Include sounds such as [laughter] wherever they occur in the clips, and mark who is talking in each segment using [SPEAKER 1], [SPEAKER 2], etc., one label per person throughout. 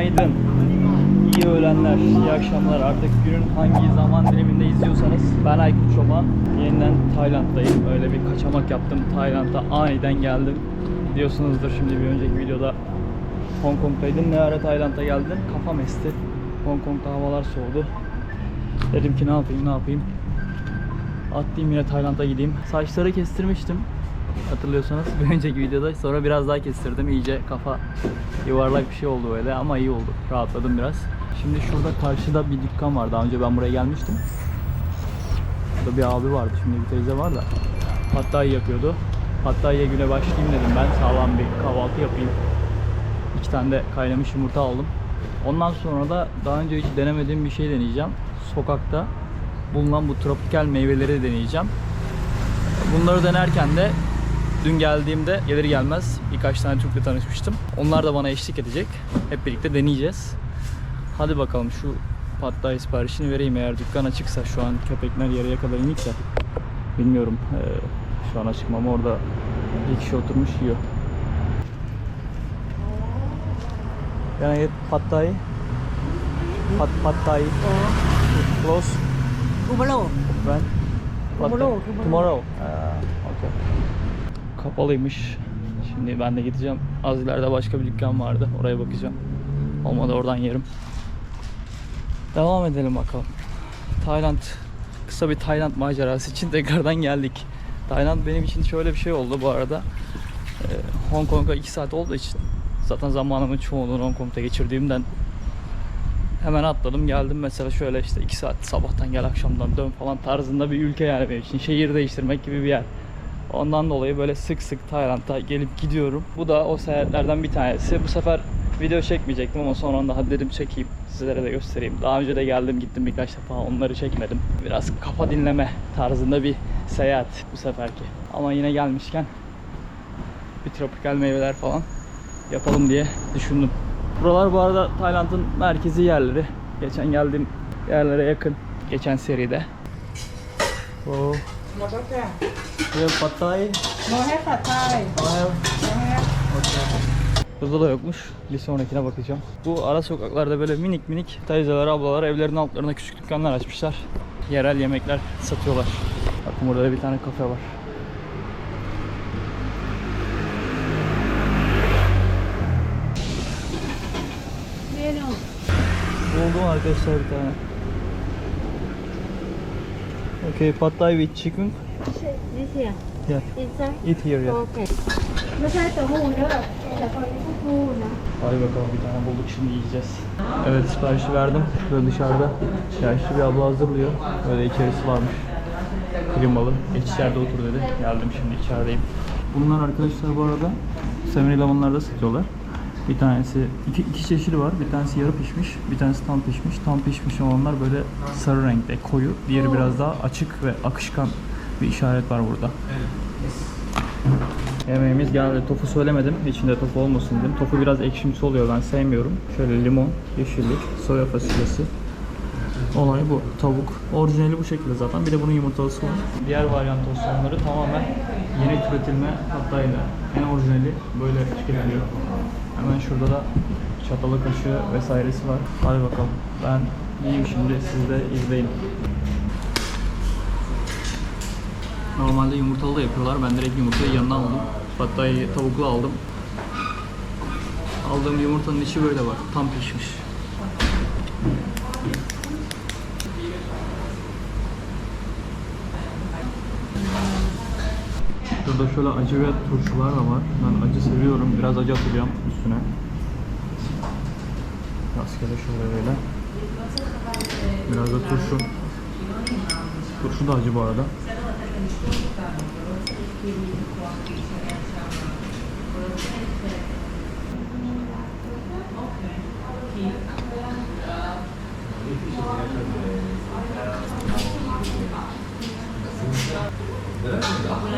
[SPEAKER 1] Günaydın. İyi öğlenler, iyi akşamlar. Artık günün hangi zaman diliminde izliyorsanız ben Aykut Çoban. Yeniden Tayland'dayım. Öyle bir kaçamak yaptım. Tayland'a aniden geldim. Biliyorsunuzdur şimdi bir önceki videoda Hong Kong'daydım. Ne ara Tayland'a geldim? Kafam esti. Hong Kong'da havalar soğudu. Dedim ki ne yapayım ne yapayım. Atlayayım yine Tayland'a gideyim. Saçları kestirmiştim. Hatırlıyorsanız bir önceki videoda sonra biraz daha kestirdim. İyice kafa yuvarlak bir şey oldu böyle ama iyi oldu. Rahatladım biraz. Şimdi şurada karşıda bir dükkan var. Daha önce ben buraya gelmiştim. Burada bir abi vardı. Şimdi bir teyze var da. Hatta yapıyordu. Hatta güne başlayayım dedim ben. Sağlam bir kahvaltı yapayım. İki tane de kaynamış yumurta aldım. Ondan sonra da daha önce hiç denemediğim bir şey deneyeceğim. Sokakta bulunan bu tropikal meyveleri deneyeceğim. Bunları denerken de dün geldiğimde gelir gelmez birkaç tane Türk'le tanışmıştım. Onlar da bana eşlik edecek. Hep birlikte deneyeceğiz. Hadi bakalım şu thai siparişini vereyim eğer dükkan açıksa şu an köpekler yarıya kadar inikse. Bilmiyorum. Ee, şu an açık ama orada bir kişi oturmuş yiyor. Can I get pad thai? Pad, pad thai. Close.
[SPEAKER 2] Tomorrow.
[SPEAKER 1] When?
[SPEAKER 2] Tomorrow, tomorrow.
[SPEAKER 1] Tomorrow. Ha, okay. Kapalıymış. Şimdi ben de gideceğim. Az ileride başka bir dükkan vardı. Oraya bakacağım. Olmadı oradan yerim. Devam edelim bakalım. Tayland. Kısa bir Tayland macerası için tekrardan geldik. Tayland benim için şöyle bir şey oldu bu arada. Ee, Hong Kong'a 2 saat olduğu için zaten zamanımın çoğunluğunu Hong Kong'da geçirdiğimden hemen atladım geldim mesela şöyle işte 2 saat sabahtan gel akşamdan dön falan tarzında bir ülke yani benim için şehir değiştirmek gibi bir yer. Ondan dolayı böyle sık sık Tayland'a gelip gidiyorum. Bu da o seyahatlerden bir tanesi. Bu sefer video çekmeyecektim ama sonra daha dedim çekeyim. Sizlere de göstereyim. Daha önce de geldim gittim birkaç defa onları çekmedim. Biraz kafa dinleme tarzında bir seyahat bu seferki. Ama yine gelmişken bir tropikal meyveler falan yapalım diye düşündüm. Buralar bu arada Tayland'ın merkezi yerleri. Geçen geldiğim yerlere yakın. Geçen seride. Oh.
[SPEAKER 2] Một bát trà.
[SPEAKER 1] Here pad thai.
[SPEAKER 2] No hết pad thai.
[SPEAKER 1] I have.
[SPEAKER 2] No hết.
[SPEAKER 1] Burada da yokmuş. Bir sonrakine bakacağım. Bu ara sokaklarda böyle minik minik teyzeler, ablalar evlerin altlarına küçük dükkanlar açmışlar. Yerel yemekler satıyorlar. Bakın burada da bir tane kafe var.
[SPEAKER 2] Menu.
[SPEAKER 1] Buldum arkadaşlar bir tane. Okay, pad thai with chicken.
[SPEAKER 2] This here.
[SPEAKER 1] Yeah,
[SPEAKER 2] Inside.
[SPEAKER 1] eat here yeah.
[SPEAKER 2] Okay. Nó sẽ từ hù nữa rồi. Là con những hù nè.
[SPEAKER 1] Hadi bakalım bir tane bulduk şimdi yiyeceğiz. Evet siparişi verdim. Böyle dışarıda yaşlı bir abla hazırlıyor. Böyle içerisi varmış. Klimalı. Geç içeride otur dedi. Geldim şimdi içerideyim. Bunlar arkadaşlar bu arada 7-Eleven'larda satıyorlar. Bir tanesi, iki, iki çeşidi var. Bir tanesi yarı pişmiş, bir tanesi tam pişmiş. Tam pişmiş olanlar böyle sarı renkte, koyu. Diğeri biraz daha açık ve akışkan bir işaret var burada. Yemeğimiz geldi. Tofu söylemedim. İçinde tofu olmasın dedim. Tofu biraz ekşimsi oluyor. Ben sevmiyorum. Şöyle limon, yeşillik, soya fasulyesi. Olay bu. Tavuk. Orijinali bu şekilde zaten. Bir de bunun yumurtalısı var. Diğer varyant tostanları tamamen yeni türetilme hattayla. En orijinali böyle tüketiliyor. Hemen şurada da çatalı kaşığı vesairesi var. Hadi bakalım. Ben yiyeyim şimdi. Siz de izleyin. Normalde yumurtalı da yapıyorlar. Ben direkt yumurtayı yanına aldım. Hatta tavuklu aldım. Aldığım yumurtanın içi böyle var. Tam pişmiş. Şurada şöyle acı ve turşular da var. Ben acı seviyorum. Biraz acı atacağım üstüne. Rastgele şöyle böyle. Biraz da turşu. Turşu da acı bu arada.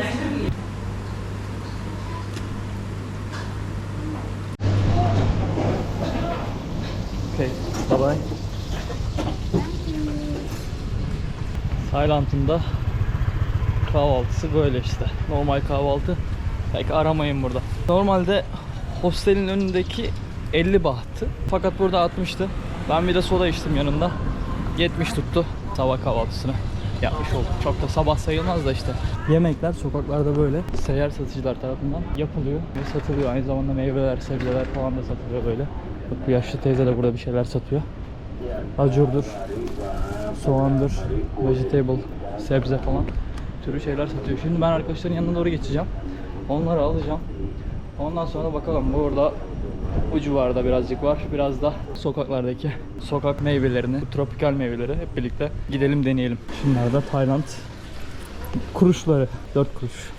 [SPEAKER 1] Okay, bye. Tayland'ın da kahvaltısı böyle işte. Normal kahvaltı. Pek aramayın burada. Normalde hostelin önündeki 50 bahtı. Fakat burada 60'tı. Ben bir de soda içtim yanında. 70 tuttu sabah kahvaltısını yapmış olduk. Çok da sabah sayılmaz da işte. Yemekler sokaklarda böyle seyyar satıcılar tarafından yapılıyor ve satılıyor. Aynı zamanda meyveler, sebzeler falan da satılıyor böyle. Bak bu yaşlı teyze de burada bir şeyler satıyor. Acurdur, soğandır, vegetable, sebze falan türü şeyler satıyor. Şimdi ben arkadaşların yanına doğru geçeceğim. Onları alacağım. Ondan sonra bakalım burada bu civarda birazcık var. Biraz da sokaklardaki sokak meyvelerini, tropikal meyveleri hep birlikte gidelim deneyelim. Şunlar da Tayland kuruşları. 4 kuruş.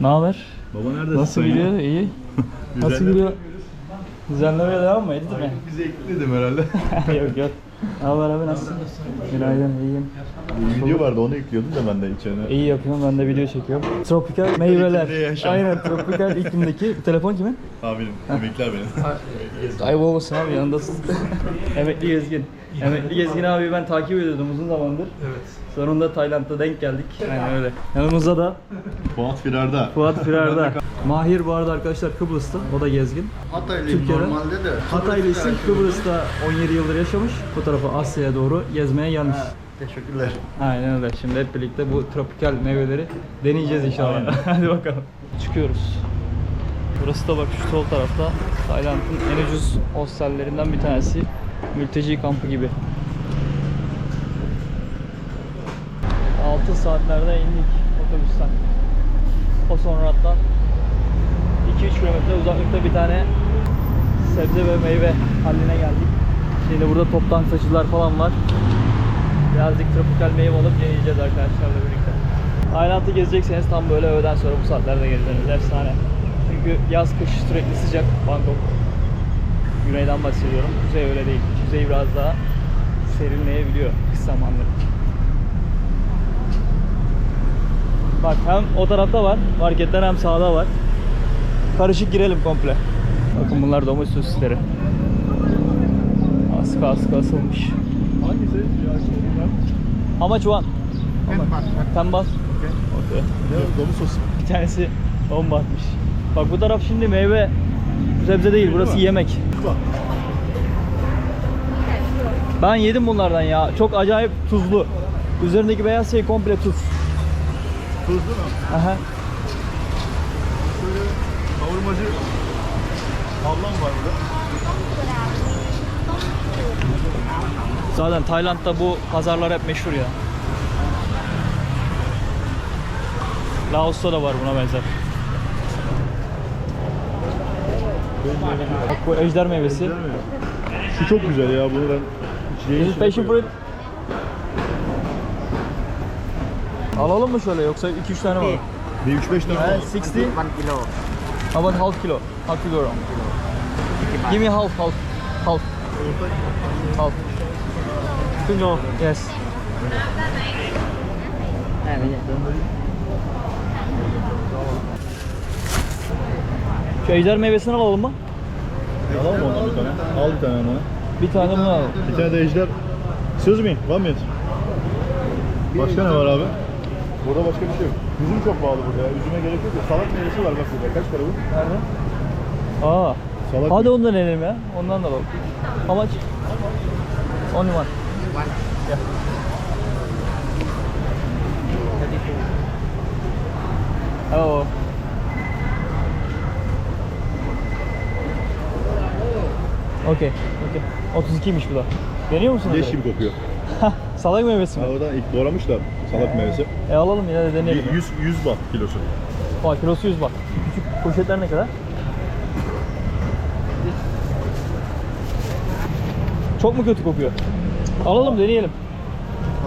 [SPEAKER 1] Ne haber?
[SPEAKER 3] Baba neredesin?
[SPEAKER 1] Nasıl
[SPEAKER 3] ya?
[SPEAKER 1] gidiyor? İyi. Nasıl gidiyor? Düzenlemeye devam mı? Edit mi?
[SPEAKER 3] Bize ekledim herhalde. [laughs]
[SPEAKER 1] yok yok. Ne haber abi nasılsın? Günaydın iyiyim.
[SPEAKER 3] Bir video vardı onu ekliyordum da ben de içine.
[SPEAKER 1] İyi yapıyorum ben de video çekiyorum. Tropikal meyveler. Aynen tropikal iklimdeki. Bu telefon kimin?
[SPEAKER 3] Abinim, emekler benim.
[SPEAKER 1] Ay babasın abi yanındasın. [laughs] Emekli Gezgin. Emekli Gezgin abi ben takip ediyordum uzun zamandır. Evet. Sonunda Tayland'da denk geldik. Aynen öyle. Yanımızda da
[SPEAKER 3] Fuat Firar'da.
[SPEAKER 1] Fuat Firar'da. Mahir bu arada arkadaşlar Kıbrıs'ta. O da gezgin.
[SPEAKER 4] Hataylıyım
[SPEAKER 1] Türkiye'de.
[SPEAKER 4] normalde de.
[SPEAKER 1] Hataylıysa Kıbrıs'ta 17 yıldır yaşamış. Bu tarafa Asya'ya doğru gezmeye gelmiş.
[SPEAKER 4] Teşekkürler.
[SPEAKER 1] Aynen öyle. Şimdi hep birlikte bu tropikal meyveleri deneyeceğiz inşallah. [laughs] Hadi bakalım. Çıkıyoruz. Burası da bak şu sol tarafta Tayland'ın en ucuz hostellerinden bir tanesi. Mülteci kampı gibi. 6 saatlerde indik otobüsten. O sonra hatta 2-3 kilometre uzaklıkta bir tane sebze ve meyve haline geldik. Şimdi burada toptan saçılar falan var. Birazcık tropikal meyve alıp deneyeceğiz arkadaşlarla birlikte. Tayland'ı gezecekseniz tam böyle öğleden sonra bu saatlerde gezmeniz efsane. Çünkü yaz kış sürekli sıcak Bangkok. Güneyden bahsediyorum. Kuzey öyle değil. Kuzey biraz daha serinleyebiliyor kış zamanları. Bak hem o tarafta var marketler hem sağda var. Karışık girelim komple. Bakın bunlar domuz sosisleri. Aska aska asılmış.
[SPEAKER 3] Hangisi?
[SPEAKER 1] How much one? Ten baht. Okay.
[SPEAKER 3] Ne? Domuz sosu.
[SPEAKER 1] Bir tanesi 10 bahtmış. Bak bu taraf şimdi meyve sebze değil burası yemek. Ben yedim bunlardan ya. Çok acayip tuzlu. Üzerindeki beyaz şey komple tuz.
[SPEAKER 3] Tuzlu mu?
[SPEAKER 1] Aha.
[SPEAKER 3] Şöyle kavurmacı ablam var burada.
[SPEAKER 1] Zaten Tayland'da bu pazarlar hep meşhur ya. Laos'ta da var buna benzer. Bak bu ejder meyvesi.
[SPEAKER 3] Şu çok güzel ya bunu ben içeceğim.
[SPEAKER 1] Is it passion fruit? Alalım mı şöyle yoksa 2-3 tane var?
[SPEAKER 3] Bir 3-5 tane var.
[SPEAKER 1] 60?
[SPEAKER 4] One kilo.
[SPEAKER 1] About half kilo? Half kilo. Give me half, half, half, half. Kilo. Yes. Şu ejder meyvesini alalım mı?
[SPEAKER 3] Alalım mı ondan bir tane? Al bir tane bana.
[SPEAKER 1] Bir tane bunu alalım.
[SPEAKER 3] Bir tane de ejder. Excuse me, one minute. Başka ne var abi? Burada başka bir şey yok. Üzüm çok pahalı burada ya. Üzüme gerek yok. ya. Salak meyvesi var bak burada. Kaç para bu?
[SPEAKER 1] Nerede? Aa.
[SPEAKER 3] Salak
[SPEAKER 1] Hadi ondan deneyelim ya. Ondan da alalım. How much? Only one. Yeah. Hello. Okey, okey. 32'ymiş bu da. Deniyor musun?
[SPEAKER 3] Leş gibi kokuyor.
[SPEAKER 1] Salak meyvesi
[SPEAKER 3] Ha,
[SPEAKER 1] mi?
[SPEAKER 3] oradan ilk doğramışlar salak meyvesi.
[SPEAKER 1] E alalım yine de deneyelim.
[SPEAKER 3] 100, 100 baht kilosu.
[SPEAKER 1] Bak kilosu 100 bak. Küçük poşetler ne kadar? Çok mu kötü kokuyor? Alalım deneyelim.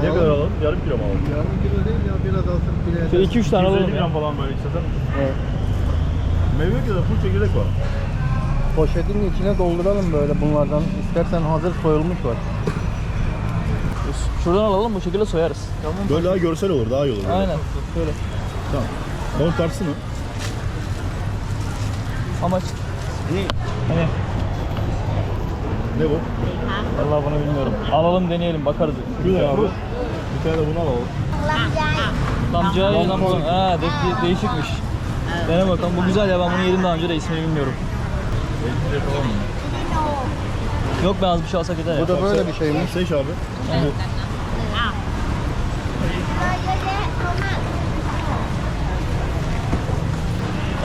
[SPEAKER 3] Ne kadar alalım? Yarım kilo mu alalım?
[SPEAKER 4] Yarım kilo değil ya biraz alsın bile.
[SPEAKER 1] Şöyle 2-3 tane
[SPEAKER 3] 150
[SPEAKER 1] alalım ya.
[SPEAKER 3] gram falan böyle istesen.
[SPEAKER 1] Evet.
[SPEAKER 3] Meyve kadar full çekirdek var.
[SPEAKER 4] Poşetin içine dolduralım böyle bunlardan. İstersen hazır soyulmuş var.
[SPEAKER 1] Şuradan alalım bu şekilde soyarız. Tamam.
[SPEAKER 3] Böyle daha görsel olur daha iyi olur.
[SPEAKER 1] Aynen. Böyle.
[SPEAKER 3] Tamam. Onun tersi mi?
[SPEAKER 1] Amaç değil. Hani?
[SPEAKER 3] Ne bu?
[SPEAKER 1] Vallahi bunu bilmiyorum. Alalım deneyelim bakarız.
[SPEAKER 3] Güzel abi. Bir tane de bunu alalım.
[SPEAKER 1] Lamcay. Lamcay. Ha, de- de- değişikmiş. Dene bakalım. Bu güzel ya ben bunu yedim daha önce de ismini bilmiyorum. Tamam. Yok ben az bir şey alsak yeter ya.
[SPEAKER 4] Bu da böyle bir şey mi?
[SPEAKER 3] Seç abi. [laughs]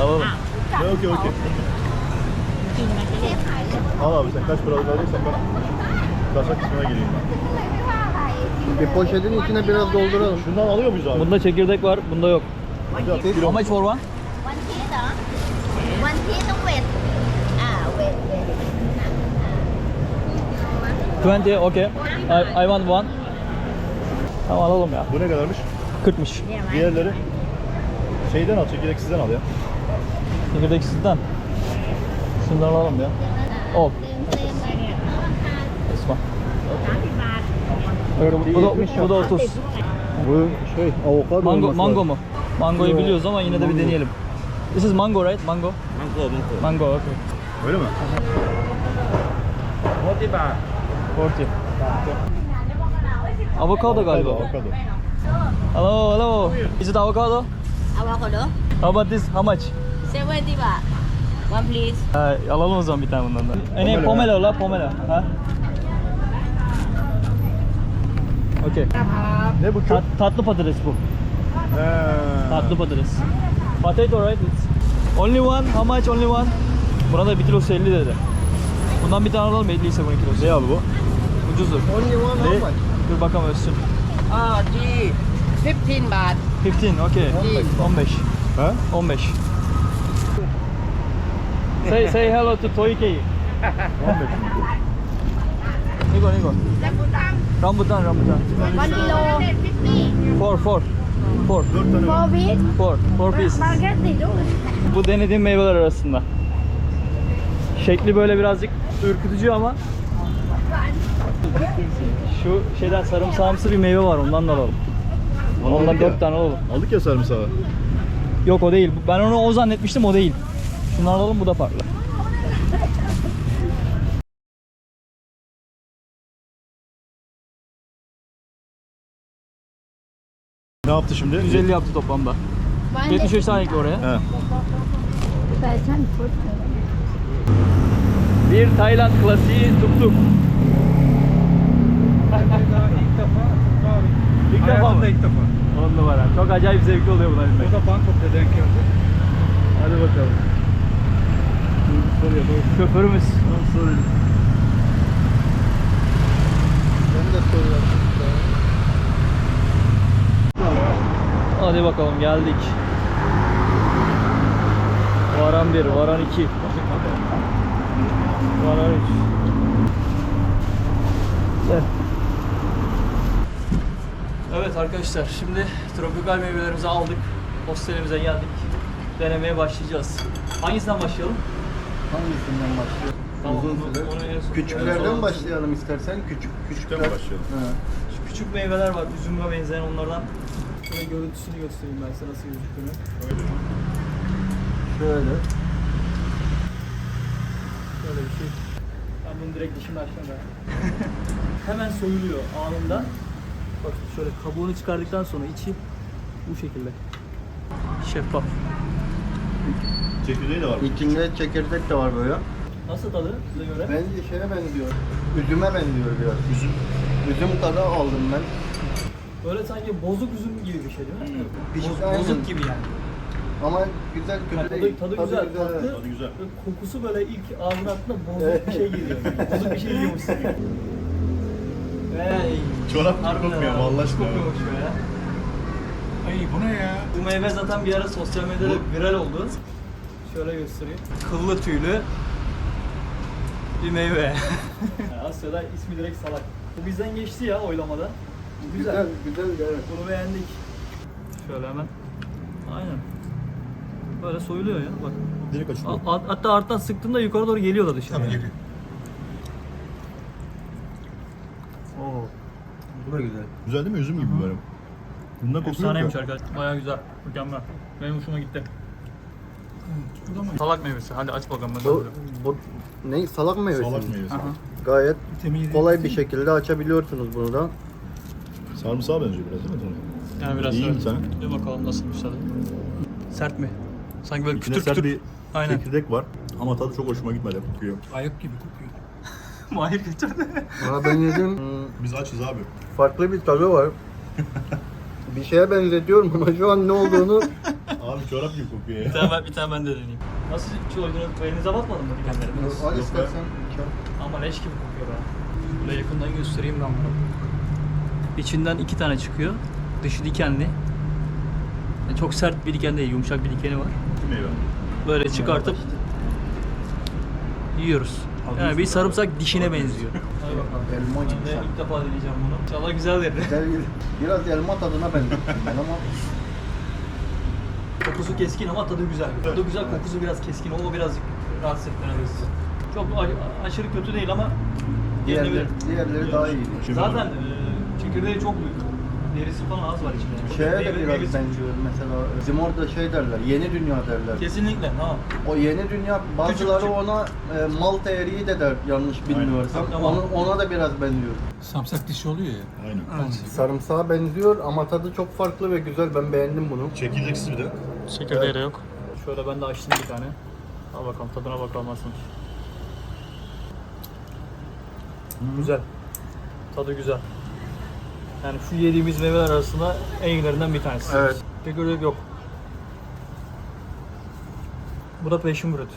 [SPEAKER 1] Alalım.
[SPEAKER 3] Ne okey okey. Al abi sen kaç paralık alırsan ben kasa kısmına gireyim ben.
[SPEAKER 4] Bir poşetin içine biraz dolduralım.
[SPEAKER 3] Şundan alıyor muyuz abi?
[SPEAKER 1] Bunda çekirdek var, bunda yok.
[SPEAKER 3] Kilo.
[SPEAKER 1] How much for one?
[SPEAKER 2] Hả? One piece ต้
[SPEAKER 1] 20, okay. I, I want one. Tamam alalım ya.
[SPEAKER 3] Bu ne kadarmış?
[SPEAKER 1] 40'mış.
[SPEAKER 3] Diğerleri şeyden al, çekirdeksizden al ya.
[SPEAKER 1] Çekirdek sizden. Şundan alalım ya. Ol. Esma. Bu da, bu da 30.
[SPEAKER 4] Bu şey avokado
[SPEAKER 1] Mango, mango mu? Mangoyu biliyoruz ama yine de bir deneyelim. This is mango right? Mango?
[SPEAKER 5] Mango, mango.
[SPEAKER 1] Mango, okay.
[SPEAKER 3] Öyle mi?
[SPEAKER 5] 40 baht.
[SPEAKER 1] 40. Avokado galiba.
[SPEAKER 3] Avokado.
[SPEAKER 1] Hello, hello. Is it avocado?
[SPEAKER 2] avocado
[SPEAKER 1] How about this? How much?
[SPEAKER 2] 70 baht one please
[SPEAKER 1] Ha, alalım o zaman bir tane bundan da. E ne?
[SPEAKER 3] Pomelo
[SPEAKER 1] la, pomelo. Ha? Okay.
[SPEAKER 3] Ne bu kök?
[SPEAKER 1] Tat, tatlı patates bu.
[SPEAKER 3] He.
[SPEAKER 1] Tatlı patates. Potato right? It's only one. How much only one? Buna da bir kilosu 50 dedi. Bundan bir tane alalım 50 ise bunun kilosu.
[SPEAKER 3] Ne abi bu?
[SPEAKER 1] Ucuzdur.
[SPEAKER 4] Only one how
[SPEAKER 3] Ne?
[SPEAKER 4] much?
[SPEAKER 1] Dur bakalım ölçsün.
[SPEAKER 6] Ah, di 15 baht.
[SPEAKER 1] 15, okay. 15.
[SPEAKER 3] Ha?
[SPEAKER 1] 15. say, say hello to Toykei.
[SPEAKER 3] 15
[SPEAKER 1] Nigo, Nigo. Rambutan, rambutan.
[SPEAKER 2] one kilo
[SPEAKER 1] Four, four. Four.
[SPEAKER 3] 4 tane
[SPEAKER 2] four piece
[SPEAKER 1] Four. Four pieces.
[SPEAKER 2] market
[SPEAKER 1] Bu denediğim meyveler arasında. Şekli böyle birazcık ürkütücü ama şu şeyden sarımsağımsı bir meyve var ondan da alalım. Ondan
[SPEAKER 3] aldık ya.
[SPEAKER 1] 4 tane alalım.
[SPEAKER 3] Aldık ya sarımsağı.
[SPEAKER 1] Yok o değil. Ben onu o zannetmiştim o değil. Şunu alalım bu da farklı.
[SPEAKER 3] Ne yaptı şimdi?
[SPEAKER 1] 150 yaptı toplamda. 75 tane ekle oraya.
[SPEAKER 3] He.
[SPEAKER 2] fashion food
[SPEAKER 1] Bir Tayland klasiği tuk tuk. İlk defa mı?
[SPEAKER 5] ilk defa.
[SPEAKER 1] 10 numara. Çok acayip zevkli oluyor bunlar binmek.
[SPEAKER 5] O da Bangkok'ta denk geldi.
[SPEAKER 1] Hadi bakalım. Şoförümüz.
[SPEAKER 4] Ben de soruyorum.
[SPEAKER 1] Hadi bakalım geldik. Varan 1, varan 2. Varan 3. Evet. Evet arkadaşlar şimdi tropikal meyvelerimizi aldık. Hostelimize geldik. Denemeye başlayacağız. Hangisinden başlayalım?
[SPEAKER 4] Hangisinden başlıyor?
[SPEAKER 1] Tamam,
[SPEAKER 4] Uzun süre. Küçüklerden başlayalım istersen. Küçük
[SPEAKER 3] Küçükten başlayalım.
[SPEAKER 4] Ha.
[SPEAKER 1] Şu küçük meyveler var, üzüme benzeyen onlardan. Şöyle görüntüsünü göstereyim ben size nasıl gözüktüğünü.
[SPEAKER 4] Şöyle.
[SPEAKER 1] Böyle bir şey. Ben bunu direkt dişimle açtım ben. [laughs] Hemen soyuluyor anında. Bak şöyle kabuğunu çıkardıktan sonra içi bu şekilde. Şeffaf.
[SPEAKER 3] Çekirdeği de var.
[SPEAKER 4] İçinde çekirdek de var böyle.
[SPEAKER 1] Nasıl tadı size göre?
[SPEAKER 4] Bence şeye benziyor. Üzüme benziyor biraz. Üzüm. Üzüm tadı aldım ben.
[SPEAKER 1] Böyle sanki bozuk üzüm gibi bir şey değil mi?
[SPEAKER 4] Pişik
[SPEAKER 1] Boz- bozuk gibi yani.
[SPEAKER 4] Ama güzel kötü
[SPEAKER 1] Yani tadı,
[SPEAKER 4] değil.
[SPEAKER 1] tadı, güzel, tatlı.
[SPEAKER 3] Tadı güzel.
[SPEAKER 1] Kokusu böyle ilk ağzına attığında bozuk bir şey geliyor. [laughs] bozuk bir şey yiyormuşsun gibi. Hey.
[SPEAKER 3] Çorap gibi kokmuyor Allah aşkına?
[SPEAKER 1] Kokuyormuş ya.
[SPEAKER 5] Ay bu ne ya?
[SPEAKER 1] Bu meyve zaten bir ara sosyal medyada viral oldu. Şöyle göstereyim. Kıllı tüylü bir meyve. Asya'da ismi direkt salak. Bu bizden geçti ya oylamada. Bu güzel.
[SPEAKER 4] Güzel, güzel evet.
[SPEAKER 1] Bunu beğendik. Şöyle hemen. Aynen. Böyle soyuluyor ya bak.
[SPEAKER 3] Direkt açılıyor.
[SPEAKER 1] A- a- hatta arttan sıktığında yukarı doğru geliyor da dışarı. yani. Oo.
[SPEAKER 4] Bu da güzel.
[SPEAKER 3] Güzel değil mi? Üzüm gibi böyle. Bundan kokuyor
[SPEAKER 1] Efsaneymiş arkadaşlar. Baya güzel. Mükemmel. Benim hoşuma gitti. Salak meyvesi. Hadi aç bakalım.
[SPEAKER 4] Bu, bu ne? Salak meyvesi.
[SPEAKER 3] Salak meyvesi.
[SPEAKER 1] Aha.
[SPEAKER 4] Gayet kolay bir şekilde açabiliyorsunuz bunu da.
[SPEAKER 3] Sarımsağa benziyor biraz değil mi?
[SPEAKER 1] Yani biraz
[SPEAKER 3] İyi mi
[SPEAKER 1] evet. Bir bakalım nasılmış tadı. Sert mi? Sanki böyle
[SPEAKER 3] İçinde
[SPEAKER 1] kütür
[SPEAKER 3] sert
[SPEAKER 1] kütür.
[SPEAKER 3] bir
[SPEAKER 1] Aynen.
[SPEAKER 3] çekirdek var. Ama tadı çok hoşuma gitmedi. Kokuyor.
[SPEAKER 5] Ayak gibi kokuyor. [laughs]
[SPEAKER 1] Mahir getirdi.
[SPEAKER 4] Valla ben yedim. Hmm,
[SPEAKER 3] Biz açız abi.
[SPEAKER 4] Farklı bir tadı var. [laughs] bir şeye benzetiyorum ama şu an ne olduğunu [laughs]
[SPEAKER 3] Abi çorap gibi kokuyor
[SPEAKER 1] bir
[SPEAKER 3] ya.
[SPEAKER 1] tane ben, bir tane ben de deneyeyim. Nasıl çoğunluğunu elinize batmadın mı dikenleri?
[SPEAKER 4] Al istersen.
[SPEAKER 1] Ama leş gibi kokuyor be. Böyle yakından göstereyim ben bunu. İçinden iki tane çıkıyor. Dışı dikenli. Yani çok sert bir diken değil, yumuşak bir dikeni var.
[SPEAKER 3] Meyve.
[SPEAKER 1] Böyle çıkartıp yiyoruz. Yani bir sarımsak dişine benziyor. Hadi bakalım.
[SPEAKER 4] Elma
[SPEAKER 1] Ben
[SPEAKER 4] gibi
[SPEAKER 1] de
[SPEAKER 4] sanki.
[SPEAKER 1] ilk defa deneyeceğim bunu. İnşallah güzel verir.
[SPEAKER 4] Güzel Biraz elma tadına benzettim ben ama
[SPEAKER 1] Kokusu keskin ama tadı güzel. Tadı güzel, kokusu biraz keskin. O birazcık rahatsız etti neredeyse. Çok a- aşırı kötü değil ama
[SPEAKER 4] diğerleri,
[SPEAKER 1] yenilebilir.
[SPEAKER 4] diğerleri daha iyi.
[SPEAKER 3] Şimdi
[SPEAKER 1] Zaten e, çekirdeği çok büyük. Derisi falan az var içinde.
[SPEAKER 4] Şeye de biraz
[SPEAKER 1] meyvesi-
[SPEAKER 4] benziyor mesela bizim orada şey derler yeni dünya derler.
[SPEAKER 1] Kesinlikle. Ha.
[SPEAKER 4] O yeni dünya bazıları
[SPEAKER 1] Küçük, küçük.
[SPEAKER 4] ona e, Malta eriği de der yanlış bilmiyorsam.
[SPEAKER 1] Tamam.
[SPEAKER 4] Ona, ona da biraz benziyor.
[SPEAKER 5] Samsak dişi oluyor ya.
[SPEAKER 3] Aynen.
[SPEAKER 4] Sarımsağa benziyor ama tadı çok farklı ve güzel. Ben beğendim bunu.
[SPEAKER 3] Çekirdeksiz bir de.
[SPEAKER 1] Çekirdeği de yok. Şöyle ben de açtım bir tane. Al bakalım tadına bakalım nasılmış. Güzel. Tadı güzel. Yani şu yediğimiz meyveler arasında en iyilerinden bir tanesi.
[SPEAKER 4] Evet.
[SPEAKER 1] Çekirdek yok. Bu da passion fruit.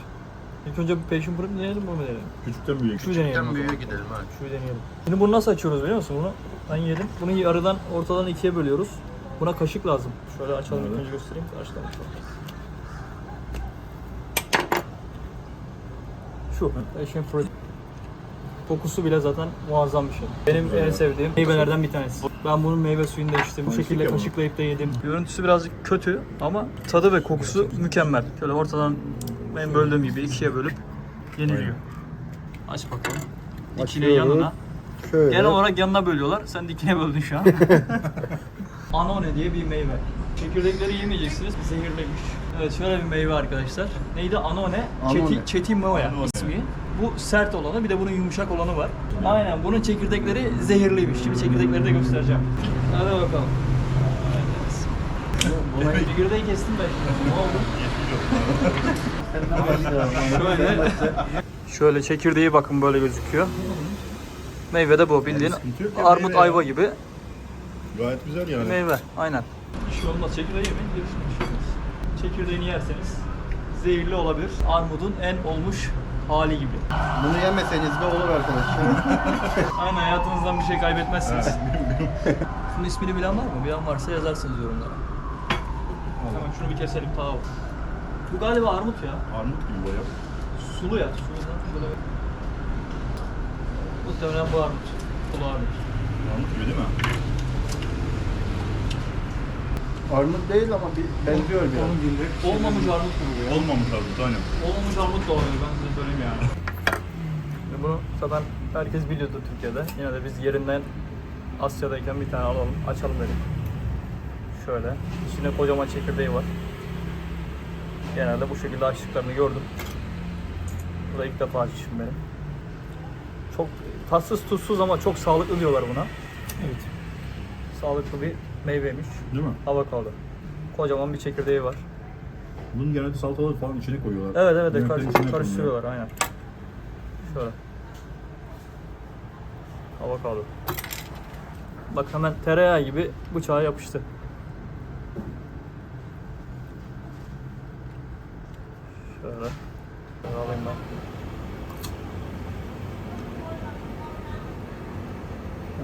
[SPEAKER 1] İlk önce bu passion fruit deneyelim deneyelim?
[SPEAKER 3] Küçükten büyüğe.
[SPEAKER 1] Şu deneyelim. zaman.
[SPEAKER 4] büyüğe gidelim ha.
[SPEAKER 1] Şu deneyelim. Şimdi bunu nasıl açıyoruz biliyor musun bunu? Ben yedim. Bunu yarıdan ortadan ikiye bölüyoruz. Buna kaşık lazım. Şöyle açalım ilk
[SPEAKER 3] Evet.
[SPEAKER 1] önce göstereyim. Açalım. Şu. Passion fruit. Kokusu bile zaten muazzam bir şey. Benim en sevdiğim meyvelerden bir tanesi. Ben bunun meyve suyunu da içtim. Bu şekilde kaşıklayıp da yedim. Görüntüsü birazcık kötü ama tadı ve kokusu mükemmel. Şöyle ortadan benim böldüğüm gibi ikiye bölüp yeniliyor. Aç bakalım.
[SPEAKER 4] Açıyorum.
[SPEAKER 1] yanına.
[SPEAKER 4] Şöyle.
[SPEAKER 1] Genel olarak yanına bölüyorlar. Sen dikine böldün şu an. [laughs] Anone diye bir meyve. Çekirdekleri yemeyeceksiniz. Zehirlemiş. Evet şöyle bir meyve arkadaşlar. Neydi? Anone.
[SPEAKER 4] Anone.
[SPEAKER 1] Çeti, çetimoya ismi. Bu sert olanı bir de bunun yumuşak olanı var. Aynen bunun çekirdekleri zehirliymiş. Şimdi çekirdekleri de göstereceğim. Hadi bakalım.
[SPEAKER 4] Buna
[SPEAKER 1] Çekirdeği kestim ben. Ne oldu?
[SPEAKER 4] Şöyle.
[SPEAKER 1] Çekirdeği bakın böyle gözüküyor. Meyve de bu bildiğin
[SPEAKER 3] sıkıntı yok ya,
[SPEAKER 1] armut
[SPEAKER 3] meyve
[SPEAKER 1] ayva gibi
[SPEAKER 3] Gayet güzel yani.
[SPEAKER 1] meyve. Aynen. Bir şey olmaz. Çekirdeği yemeyin. Bir şey olmaz. Çekirdeğini yerseniz zehirli olabilir. Armudun en olmuş hali gibi.
[SPEAKER 4] Bunu yemeseniz de olur arkadaşlar. [laughs]
[SPEAKER 1] Aynen hayatınızdan bir şey kaybetmezsiniz. Bunun [laughs] ismini bilen var mı? Bilen varsa yazarsınız yorumlara. Tamam şunu bir keselim tamam. Bu galiba armut ya.
[SPEAKER 3] Armut gibi boya.
[SPEAKER 1] Sulu ya. Suludan şöyle. Muhtemelen bu armut. Sulu armut.
[SPEAKER 3] Armut gibi değil mi?
[SPEAKER 4] Armut değil ama bir benziyor biraz.
[SPEAKER 1] Olmamış armut gibi bu ya.
[SPEAKER 3] Olmamış armut aynen.
[SPEAKER 1] Olmamış armut da olabilir ben size söyleyeyim yani. [laughs] Bunu zaten herkes biliyordu Türkiye'de. Yine de biz yerinden Asya'dayken bir tane alalım, açalım dedik. Şöyle. İçinde kocaman çekirdeği var. Genelde bu şekilde açtıklarını gördüm. Bu da ilk defa açışım benim. Çok tatsız tuzsuz ama çok sağlıklı diyorlar buna. Evet. Sağlıklı bir meyveymiş.
[SPEAKER 3] Değil mi?
[SPEAKER 1] Avokado. Kocaman bir çekirdeği var.
[SPEAKER 3] Bunun genelde salatalık falan içine koyuyorlar.
[SPEAKER 1] Evet evet
[SPEAKER 3] Yemeklerin
[SPEAKER 1] karış-
[SPEAKER 3] içine
[SPEAKER 1] karıştırıyorlar aynen. Şöyle. Avokado. Bak hemen tereyağı gibi bıçağa yapıştı. Şöyle. Şöyle alayım ben.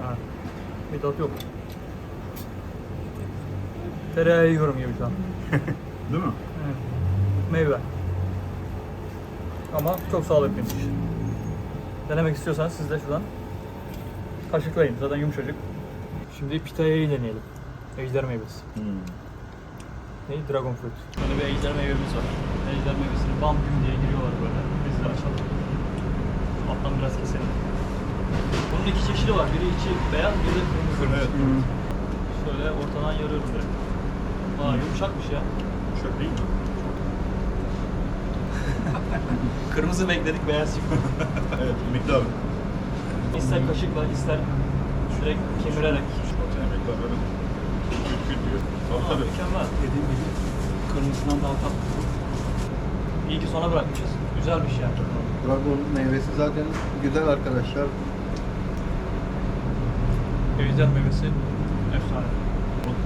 [SPEAKER 1] Ha. Bir tat yok. Tereyağı yiyorum gibi şu an. [laughs]
[SPEAKER 3] Değil mi?
[SPEAKER 1] Evet. Meyve. Ama çok sağlıklıymış. Denemek istiyorsanız siz de şuradan kaşıklayın. Zaten yumuşacık. Şimdi pitayayı deneyelim. Ejder meyvesi.
[SPEAKER 3] Hmm.
[SPEAKER 1] Ne? Dragon fruit. Böyle bir ejder meyvemiz var. Ejder meyvesini bam güm diye giriyorlar böyle. Biz de açalım. Alttan biraz keselim. Bunun iki çeşidi var. Biri içi beyaz, biri de kırmızı.
[SPEAKER 3] Evet.
[SPEAKER 1] Şöyle ortadan yarıyorum direkt. Aa yumuşakmış ya.
[SPEAKER 3] Şöyle değil mi? [laughs]
[SPEAKER 1] Kırmızı bekledik, beyaz çıktı. [laughs]
[SPEAKER 3] evet. Emekli abi.
[SPEAKER 1] İster kaşıkla, ister direkt kemirerek.
[SPEAKER 3] Emekli abi. Evet. diyor. Tabii tabii.
[SPEAKER 1] Mükemmel.
[SPEAKER 5] Dediğim gibi kırmızıdan daha tatlı.
[SPEAKER 1] İyi ki sona bırakmışız. Güzelmiş yani.
[SPEAKER 4] Dragon meyvesi zaten güzel arkadaşlar.
[SPEAKER 1] Ejder meyvesi. Efsane.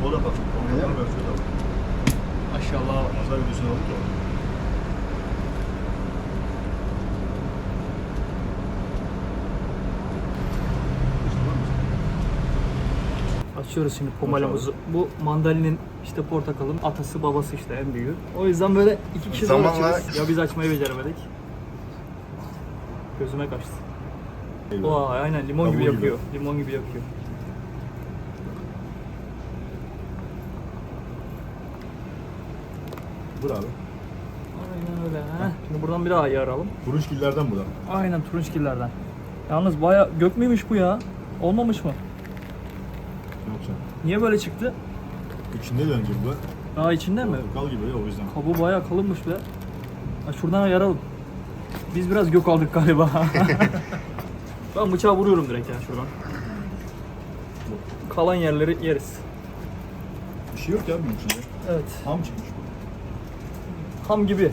[SPEAKER 3] O, da tatlı. O
[SPEAKER 4] Öyle
[SPEAKER 3] da
[SPEAKER 4] mi?
[SPEAKER 3] versiyonu da var.
[SPEAKER 1] Maşallah.
[SPEAKER 3] Pazar videosunu aldık ya.
[SPEAKER 1] Açıyoruz şimdi pomalamızı. Bu mandalinin işte portakalın atası babası işte en büyüğü. O yüzden böyle iki kişi zor
[SPEAKER 4] Zamanla-
[SPEAKER 1] açıyoruz. Ya biz açmayı beceremedik. Gözüme kaçtı.
[SPEAKER 3] Eyvallah.
[SPEAKER 1] Vay aynen limon gibi yakıyor. Limon gibi yakıyor.
[SPEAKER 3] Dur abi.
[SPEAKER 1] Aynen öyle. Heh. Şimdi buradan bir daha yaralım.
[SPEAKER 3] Turunçgillerden bu da.
[SPEAKER 1] Aynen turunçgillerden. Yalnız baya gök müymüş bu ya? Olmamış mı?
[SPEAKER 3] Yok sen.
[SPEAKER 1] Niye böyle çıktı?
[SPEAKER 3] İçinde de önce bu da.
[SPEAKER 1] Daha içinde mi?
[SPEAKER 3] Portakal gibi ya o yüzden.
[SPEAKER 1] Kabuğu bayağı kalınmış be. Ha, şuradan yaralım. Biz biraz gök aldık galiba. [laughs] ben bıçağı vuruyorum direkt ya şuradan. Kalan yerleri yeriz.
[SPEAKER 3] Bir şey yok ya bunun içinde.
[SPEAKER 1] Evet.
[SPEAKER 3] Ham çıkmış.
[SPEAKER 1] Ham gibi.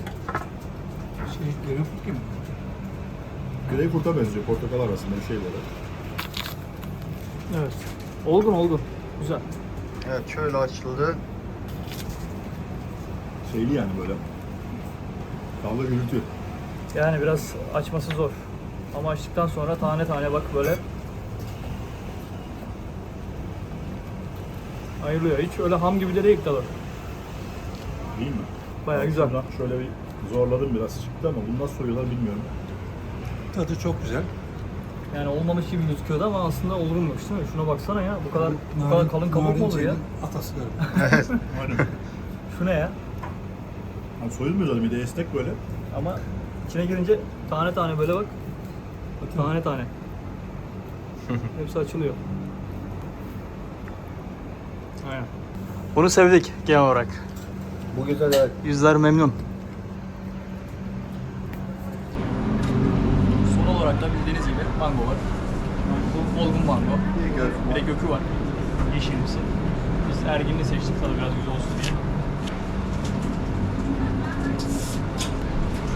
[SPEAKER 5] Şey, greyfurt gibi.
[SPEAKER 3] Greyfurt'a benziyor portakal arasında bir şey böyle.
[SPEAKER 1] Evet. Olgun olgun. Güzel.
[SPEAKER 4] Evet şöyle açıldı.
[SPEAKER 3] Şeyli yani böyle. Kavga gürültü.
[SPEAKER 1] Yani biraz açması zor. Ama açtıktan sonra tane tane bak böyle ayrılıyor. Hiç öyle ham gibi de değil tadı.
[SPEAKER 3] Değil mi?
[SPEAKER 1] Bayağı güzel.
[SPEAKER 3] Şuradan Şöyle bir zorladım biraz çıktı ama bunu nasıl soruyorlar bilmiyorum.
[SPEAKER 5] Tadı çok güzel.
[SPEAKER 1] Yani olmamış gibi gözüküyordu ama aslında olurmuş değil mi? Şuna baksana ya. Bu kadar bu kadar kalın kabuk mu olur ya?
[SPEAKER 5] Atası galiba. [laughs]
[SPEAKER 3] Aynen.
[SPEAKER 1] Şu ne ya?
[SPEAKER 3] Hani soyulmuyor zaten bir de esnek böyle.
[SPEAKER 1] Ama içine girince tane tane böyle bak. Tane tane. [laughs] Hepsi açılıyor. Aynen. Bunu sevdik genel olarak.
[SPEAKER 4] Bu güzel evet.
[SPEAKER 1] Yüzler memnun. Son olarak da bildiğiniz gibi mango var. Bu olgun mango. Bir de gökü var. Yeşilimsi. Biz erginini seçtik tadı biraz güzel olsun diye.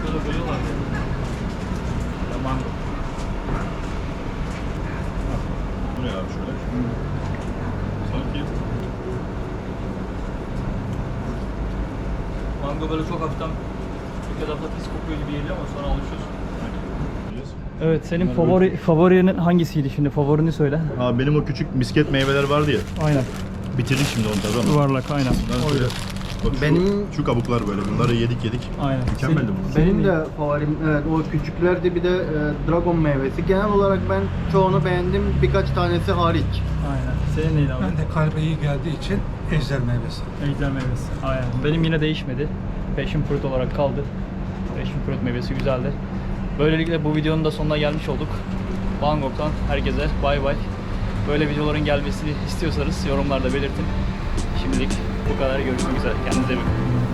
[SPEAKER 1] Şöyle koyuyorlar. Ya mango.
[SPEAKER 3] Bu ne abi şöyle? Sanki
[SPEAKER 1] Mango böyle çok hafiften bir kadar patates kokuyor gibi geliyor ama sonra alışıyorsun. Evet senin favori favorinin hangisiydi şimdi? Favorini söyle.
[SPEAKER 3] Abi benim o küçük misket meyveler vardı ya.
[SPEAKER 1] Aynen.
[SPEAKER 3] Bitirdik şimdi onu tabii ama.
[SPEAKER 1] Yuvarlak aynen.
[SPEAKER 3] Bunlar
[SPEAKER 1] Oydu.
[SPEAKER 3] böyle- Bak şu,
[SPEAKER 4] Benim-
[SPEAKER 3] şu kabuklar böyle. Bunları yedik yedik.
[SPEAKER 1] Aynen.
[SPEAKER 3] Mükemmeldi
[SPEAKER 1] Senin-
[SPEAKER 3] bu.
[SPEAKER 1] senin
[SPEAKER 4] Benim de favorim evet o küçüklerdi bir de e, dragon meyvesi. Genel olarak ben çoğunu beğendim birkaç tanesi hariç.
[SPEAKER 1] Aynen. Senin neydi abi?
[SPEAKER 5] Ben de kalbe iyi geldiği için ejder meyvesi.
[SPEAKER 1] Ejder meyvesi. Aynen. Benim yine değişmedi. Passion fruit olarak kaldı. Passion fruit meyvesi güzeldi. Böylelikle bu videonun da sonuna gelmiş olduk. Bangkok'tan herkese bay bay. Böyle videoların gelmesini istiyorsanız yorumlarda belirtin. Şimdilik bu kadar. Görüşmek üzere. Kendinize iyi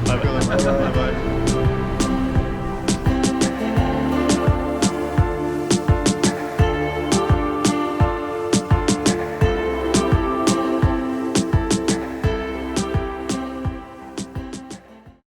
[SPEAKER 1] bakın. Bay bay.